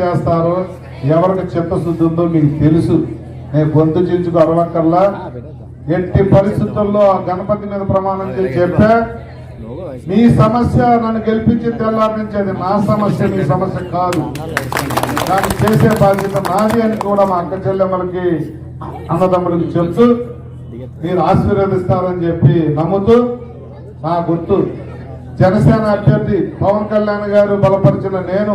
చేస్తారో ఎవరికి చిత్తశుద్ధి ఉందో మీకు తెలుసు. నేను గొంతు చించుకు అరవక్కర్లా. ఎట్టి పరిస్థితుల్లో ఆ గణపతి మీద ప్రమాణం చేసి చెప్పా మీ సమస్య నన్ను గెలిపించి తెల్లారించేది నా సమస్య మీ సమస్య కాదు. దాన్ని చేసే బాధ్యత నాది అని కూడా మా అక్క చెల్లెమ్మలకి అన్నదమ్ములకి చెప్తూ మీరు ఆశీర్వదిస్తారని చెప్పి నమ్ముతూ నా గుర్తు. జనసేన అభ్యర్థి పవన్ కళ్యాణ్ గారు బలపరిచిన నేను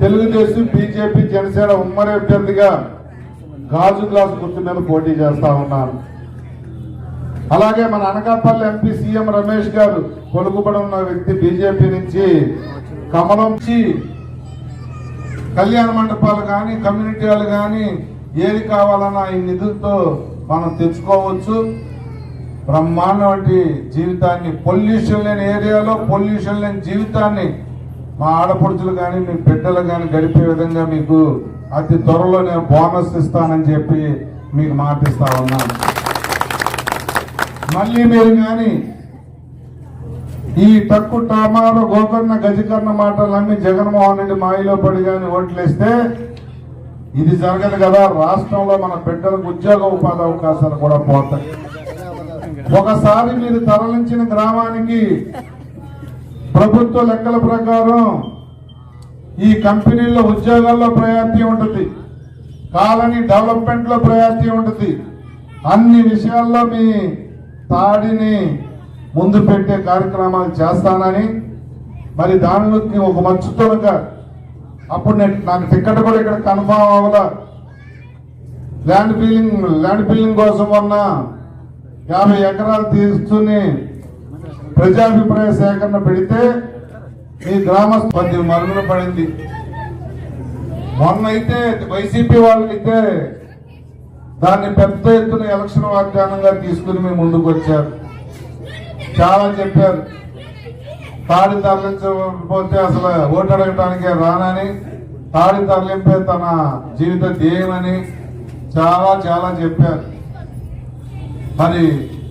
తెలుగుదేశం బీజేపీ జనసేన ఉమ్మడి అభ్యర్థిగా గాజు గ్లాసు గుర్తు మీద పోటీ చేస్తా ఉన్నాను. అలాగే మన అనకాపల్లి ఎంపీ సీఎం రమేష్ గారు కొలుగుబడి ఉన్న వ్యక్తి బీజేపీ నుంచి కమలం నుంచి కళ్యాణ మండపాలు కానీ కమ్యూనిటీ హాల్ కానీ ఏది కావాలన్నా ఈ నిధులతో మనం తెచ్చుకోవచ్చు. బ్రహ్మాండం వంటి జీవితాన్ని పొల్యూషన్ లేని ఏరియాలో పొల్యూషన్ లేని జీవితాన్ని మా ఆడపడుచులు కానీ మీ బిడ్డలు కానీ గడిపే విధంగా మీకు అతి త్వరలో నేను బోనస్ ఇస్తానని చెప్పి మీకు మాటిస్తా ఉన్నాను. మళ్ళీ మీరు కానీ ఈ తక్కువ టామాలో గోకర్ణ గజకర్ణ మాటలన్నీ జగన్మోహన్ రెడ్డి మాయలో పడి కానీ ఓట్లేస్తే ఇది జరగదు కదా. రాష్ట్రంలో మన బిడ్డలకు ఉద్యోగ ఉపాధి అవకాశాలు కూడా పోతాయి. ఒకసారి మీరు తరలించిన గ్రామానికి ప్రభుత్వ లెక్కల ప్రకారం ఈ కంపెనీల్లో ఉద్యోగాల్లో ప్రయారిటీ ఉంటుంది. కాలనీ డెవలప్మెంట్లో ప్రయారిటీ ఉంటుంది. అన్ని విషయాల్లో మీ తాడిని ముందు పెట్టే కార్యక్రమాలు చేస్తానని మరి దానిలోకి ఒక మంచుతోనక అప్పుడు నేను నాకు టికెట్ కూడా ఇక్కడ కన్ఫామ్ అవ్వాల. ల్యాండ్ బిల్లింగ్ ల్యాండ్ బిల్లింగ్ కోసం ఉన్న యాభై ఎకరాలు తీసుకుని ప్రజాభిప్రాయ సేకరణ పెడితే మీ గ్రామ పది మరుగున పడింది. మొన్న అయితే వైసీపీ వాళ్ళైతే దాన్ని పెద్ద ఎత్తున ఎలక్షన్ వాగ్దానంగా తీసుకుని మేము ముందుకు వచ్చారు. చాలా చెప్పారు. తాడి తరలించకపోతే అసలు ఓటు అడగటానికే రానని తాడి తరలింపే తన జీవిత ధ్యేయమని చాలా చాలా చెప్పారు. మరి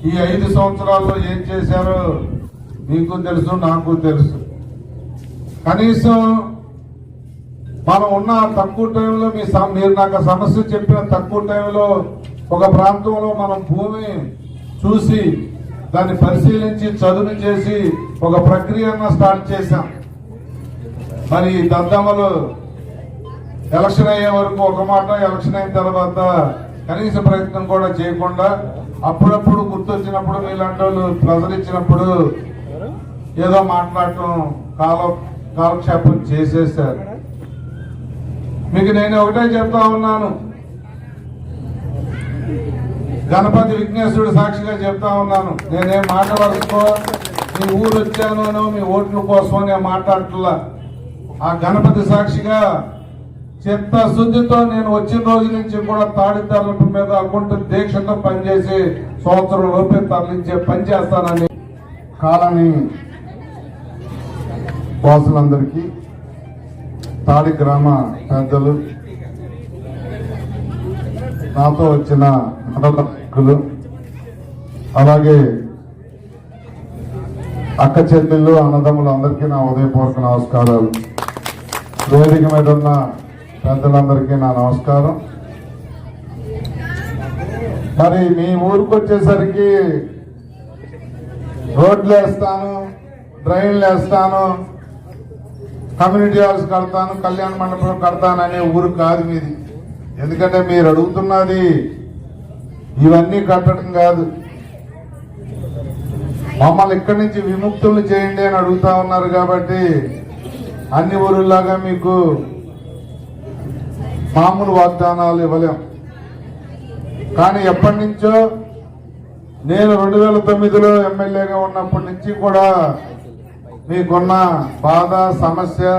ఈ ఐదు సంవత్సరాల్లో ఏం చేశారో మీకు తెలుసు నాకు తెలుసు. కనీసం మనం ఉన్న తక్కువ టైంలో మీ మీరు నాకు సమస్య చెప్పిన తక్కువ టైంలో ఒక ప్రాంతంలో మనం భూమి చూసి దాన్ని పరిశీలించి చదును చేసి ఒక ప్రక్రియను స్టార్ట్ చేశాం. మరి ఈ దద్దమ్మలు ఎలక్షన్ అయ్యే వరకు ఒక మాట ఎలక్షన్ అయిన తర్వాత కనీస ప్రయత్నం కూడా చేయకుండా అప్పుడప్పుడు గుర్తొచ్చినప్పుడు మీలాంటి వాళ్ళు ప్రజలిచ్చినప్పుడు ఏదో మాట్లాడటం కాల కాలక్షేపం చేసేసారు మీకు నేను ఒకటే చెప్తా ఉన్నాను. గణపతి విఘ్నేశ్వరుడు సాక్షిగా చెప్తా ఉన్నాను. నేనేం మాట్లాడుకో మీ ఊరు వచ్చాను మీ ఓట్ల కోసం నేను మాట్లాడట్లా. ఆ గణపతి సాక్షిగా చిత్తశుద్ధితో నేను వచ్చిన రోజు నుంచి కూడా తాడి తరలింపు మీద అకుంటు దీక్షతో పనిచేసి సంవత్సరం లోపే తరలించే పని చేస్తానని కాలని వాసులందరికీ తాడి గ్రామ పెద్దలు నాతో వచ్చిన నాయకులు అలాగే అక్క చెల్లెళ్ళు అన్నదమ్ములు అందరికీ నా ఉదయపూర్వక నమస్కారాలు. వేదిక మీద ఉన్న పెద్దలందరికీ నా నమస్కారం. మరి మీ ఊరికి వచ్చేసరికి రోడ్లు వేస్తాను డ్రైన్లు వేస్తాను కమ్యూనిటీ హాల్స్ కడతాను కళ్యాణ మండపం కడతాను అనే ఊరు కాదు మీది. ఎందుకంటే మీరు అడుగుతున్నది ఇవన్నీ కట్టడం కాదు. మమ్మల్ని ఇక్కడి నుంచి విముక్తులు చేయండి అని అడుగుతా ఉన్నారు కాబట్టి అన్ని ఊరులాగా మీకు మామూలు వాగ్దానాలు ఇవ్వలేం. కానీ ఎప్పటి నుంచో నేను రెండు వేల తొమ్మిదిలో ఎమ్మెల్యేగా ఉన్నప్పటి నుంచి కూడా మీకున్న బాధ సమస్య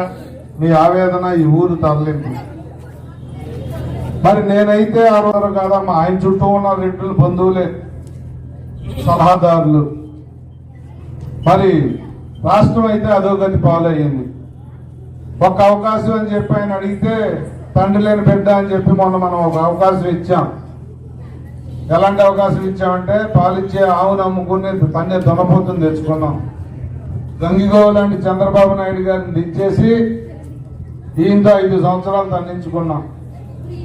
మీ ఆవేదన ఈ ఊరు తరలింపు మరి నేనైతే ఆ రోజు కాదమ్మా ఆయన చుట్టూ ఉన్న రెడ్డులు బంధువులే సలహాదారులు. మరి రాష్ట్రం అయితే అధోగతి పాలయ్యింది. ఒక అవకాశం అని చెప్పి ఆయన అడిగితే తండ్రి లేని బిడ్డ అని చెప్పి మొన్న మనం ఒక అవకాశం ఇచ్చాం. ఎలాంటి అవకాశం ఇచ్చామంటే పాలిచ్చే ఆవును అమ్ముకుని తన్నే దున్నపోతుని తెచ్చుకున్నాం. గంగిగోవు లాంటి చంద్రబాబు నాయుడు గారిని దించేసి దీంతో ఐదు సంవత్సరాలు తండించుకున్నాం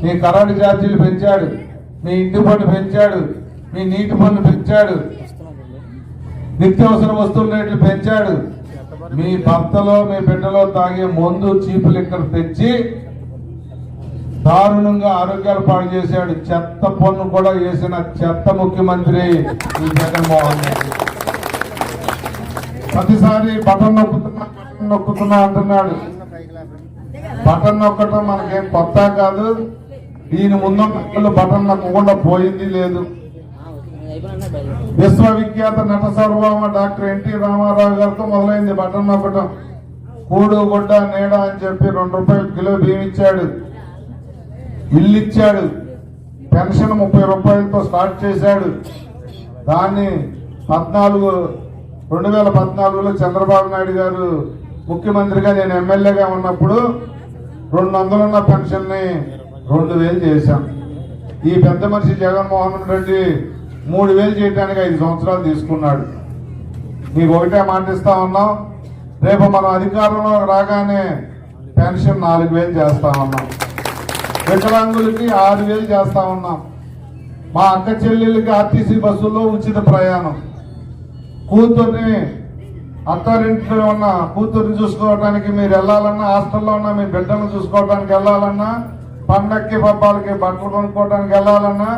మీ కరెంటు ఛార్జీలు పెంచాడు మీ ఇంటి పన్ను పెంచాడు మీ నీటి పన్ను పెంచాడు నిత్యావసర వస్తువుల రేట్లు పెంచాడు. మీ భర్తలో మీ బిడ్డలో తాగే మందు చీపు లిక్కర్ తెచ్చి దారుణంగా ఆరోగ్యాలు పాడు చేశాడు. చెత్త పన్ను కూడా వేసిన చెత్త ముఖ్యమంత్రి ఈ జగన్మోహన్ రెడ్డి. ప్రతిసారి బటన్ నొక్కుతున్నా బటన్ నొక్కుతున్నా అంటున్నాడు. బటన్ నొక్కటం మనకేం కొత్త కాదు. దీని ముందు బటన్ నొక్కకుండా పోయింది లేదు. విశ్వవిఖ్యాత నట సార్వభౌమ డాక్టర్ ఎన్టీ రామారావు గారితో మొదలైంది బటన్ నొక్కటం. కూడు గుడ్డ నీడ అని చెప్పి రెండు రూపాయలు కిలో బియ్యం ఇచ్చాడు. ఇల్లు ఇచ్చాడు పెన్షన్ ముప్పై రూపాయలతో స్టార్ట్ చేశాడు. దాన్ని పద్నాలుగు రెండు వేల పద్నాలుగులో చంద్రబాబు నాయుడు గారు ముఖ్యమంత్రిగా నేను ఎమ్మెల్యేగా ఉన్నప్పుడు రెండు వందలున్న పెన్షన్ని రెండు వేలు చేశాం. ఈ పెద్ద మనిషి జగన్మోహన్ రెడ్డి మూడు వేలు చేయడానికి ఐదు సంవత్సరాలు తీసుకున్నాడు. మీకు ఒకటే మాటిస్తా ఉన్నాం. రేపు మనం అధికారంలో రాగానే పెన్షన్ నాలుగు వేలు చేస్తా ఉన్నాం. వికలాంగులకి ఆరు వేలు చేస్తా ఉన్నాం. మా అక్క చెల్లెళ్ళకి ఆర్టీసీ బస్సుల్లో ఉచిత ప్రయాణం. కూతుర్ని అత్తారింట్లో ఉన్న కూతుర్ని చూసుకోవడానికి మీరు వెళ్ళాలన్నా హాస్టల్లో ఉన్న మీ బిడ్డలను చూసుకోవడానికి వెళ్ళాలన్నా పండక్కి పబ్బాలకి బట్టలు కొనుక్కోవడానికి వెళ్ళాలన్నా